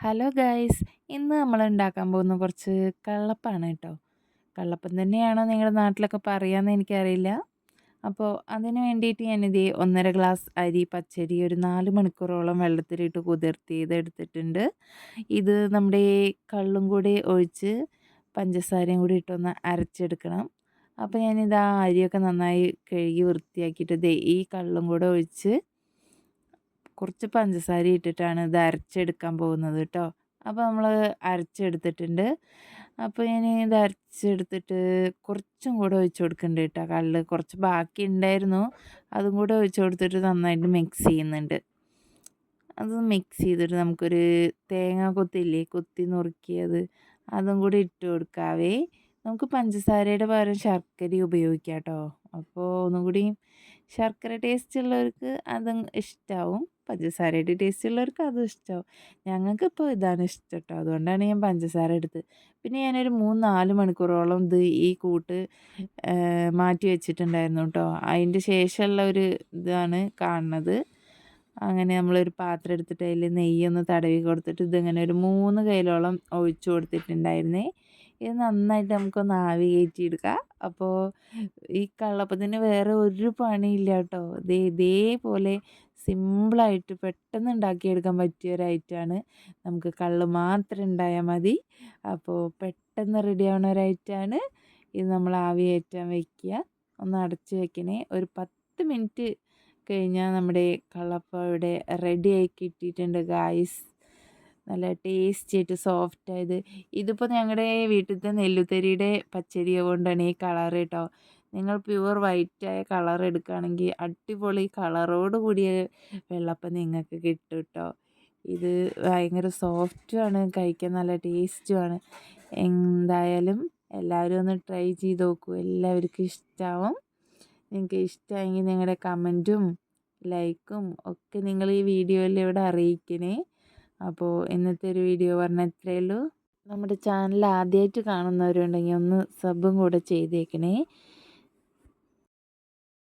Hello guys ഇന്ന് നമ്മൾ ഉണ്ടാക്കാൻ പോകുന്ന കുറച്ച് കള്ളപ്പാണ് കേട്ടോ. കള്ളപ്പം തന്നെയാണോ നിങ്ങളുടെ നാട്ടിലൊക്കെ പറയാമെന്ന് എനിക്കറിയില്ല. അപ്പോൾ അതിന് വേണ്ടിയിട്ട് ഞാനിത് ഒന്നര ഗ്ലാസ് അരി പച്ചരി ഒരു നാല് മണിക്കൂറോളം വെള്ളത്തിലിട്ട് കുതിർത്തി ഇതെടുത്തിട്ടുണ്ട് ഇത് നമ്മുടെ കള്ളും കൂടി ഒഴിച്ച് പഞ്ചസാരയും കൂടി ഇട്ടൊന്ന് അരച്ചെടുക്കണം. അപ്പോൾ ഞാനിത് ആ അരിയൊക്കെ നന്നായി കഴുകി വൃത്തിയാക്കിയിട്ട് ദേ ഈ കള്ളും കൂടെ ഒഴിച്ച് കുറച്ച് പഞ്ചസാര ഇട്ടിട്ടാണ് ഇത് അരച്ചെടുക്കാൻ പോകുന്നത് കേട്ടോ. അപ്പോൾ നമ്മൾ അരച്ചെടുത്തിട്ടുണ്ട്. അപ്പോൾ ഞാൻ ഇത് അരച്ചെടുത്തിട്ട് കുറച്ചും കൂടെ ഒഴിച്ച് കൊടുക്കുന്നുണ്ട് കേട്ടോ. കല്ല് കുറച്ച് ബാക്കി ഉണ്ടായിരുന്നു. അതും കൂടെ ഒഴിച്ച് കൊടുത്തിട്ട് നന്നായിട്ട് മിക്സ് ചെയ്യുന്നുണ്ട്. അത് മിക്സ് ചെയ്തിട്ട് നമുക്കൊരു തേങ്ങ കൊത്തില്ലേ കൊത്തി നുറുക്കിയത് അതും കൂടി ഇട്ട് കൊടുക്കാവേ. നമുക്ക് പഞ്ചസാരയുടെ പകരം ശർക്കര ഉപയോഗിക്കാം കേട്ടോ. അപ്പോൾ ഒന്നും കൂടി ശർക്കര ടേസ്റ്റ് ഉള്ളവർക്ക് അത് ഇഷ്ടമാവും പഞ്ചസാരയുടെ ടേസ്റ്റ് ഉള്ളവർക്ക് അതും ഇഷ്ടമാവും ഞങ്ങൾക്ക് ഇപ്പോൾ ഇതാണ് ഇഷ്ടം കേട്ടോ അതുകൊണ്ടാണ് ഞാൻ പഞ്ചസാര എടുത്തത്. പിന്നെ ഞാനൊരു മൂന്ന് നാല് മണിക്കൂറോളം ഇത് ഈ കൂട്ട് മാറ്റി വെച്ചിട്ടുണ്ടായിരുന്നു കേട്ടോ. അതിന്റെ ശേഷമുള്ള ഒരു ഇതാണ് കാണുന്നത്. അങ്ങനെ നമ്മളൊരു പാത്രം എടുത്തിട്ട് അതിൽ നെയ്യൊന്ന് തടവി കൊടുത്തിട്ട് ഇതിങ്ങനെ ഒരു മൂന്ന് കയ്യിലോളം ഒഴിച്ചു കൊടുത്തിട്ടുണ്ടായിരുന്നേ. ഇത് നന്നായിട്ട് നമുക്കൊന്ന് ആവി കയറ്റിയെടുക്കാം അപ്പോൾ ഈ കള്ളപ്പത്തിന് വേറെ ഒരു പണിയില്ല കേട്ടോ ദേ ഇതേപോലെ സിമ്പിളായിട്ട് പെട്ടെന്ന് ഉണ്ടാക്കിയെടുക്കാൻ പറ്റിയ ഒരു ഐറ്റമാണ്. നമുക്ക് കള്ള് മാത്രം ഉണ്ടായാൽ മതി. അപ്പോൾ പെട്ടെന്ന് റെഡി ആവുന്ന ഒരു ഐറ്റമാണ്. ഇത് നമ്മൾ ആവി കയറ്റാൻ വയ്ക്കുക ഒന്ന് അടച്ച് വെക്കണേ. ഒരു പത്ത് മിനിറ്റ് കഴിഞ്ഞാൽ നമ്മുടെ കള്ളപ്പം ഇവിടെ റെഡി ആയി കിട്ടിയിട്ടുണ്ട് ഗായ്സ് നല്ല ടേസ്റ്റി ആയിട്ട് സോഫ്റ്റ് ആയത്. ഇതിപ്പോൾ ഞങ്ങളുടെ വീട്ടിലത്തെ നെല്ലുത്തരിയുടെ പച്ചരി കൊണ്ടാണ് ഈ കളർ കേട്ടോ. നിങ്ങൾ പ്യുവർ ആയ കളർ എടുക്കുകയാണെങ്കിൽ അടിപൊളി കളറോട് കൂടിയ വെള്ളപ്പം നിങ്ങൾക്ക് കിട്ടും കേട്ടോ ഇത് ഭയങ്കര സോഫ്റ്റുമാണ് കഴിക്കാൻ നല്ല ടേസ്റ്റുമാണ് എന്തായാലും എല്ലാവരും ഒന്ന് ട്രൈ ചെയ്ത് നോക്കൂ. എല്ലാവർക്കും ഇഷ്ടമാവും നിങ്ങൾക്ക് ഇഷ്ടമായെങ്കിൽ നിങ്ങളുടെ കമന്റും ലൈക്കും ഒക്കെ നിങ്ങൾ ഈ വീഡിയോയിൽ ഇവിടെ അറിയിക്കണേ. അപ്പോൾ ഇന്നത്തെ ഒരു വീഡിയോ പറഞ്ഞാൽ ഇത്രയേ ഉള്ളൂ. നമ്മുടെ ചാനൽ ആദ്യമായിട്ട് കാണുന്നവരുണ്ടെങ്കിൽ ഒന്ന് സബും കൂടെ ചെയ്തേക്കണേ.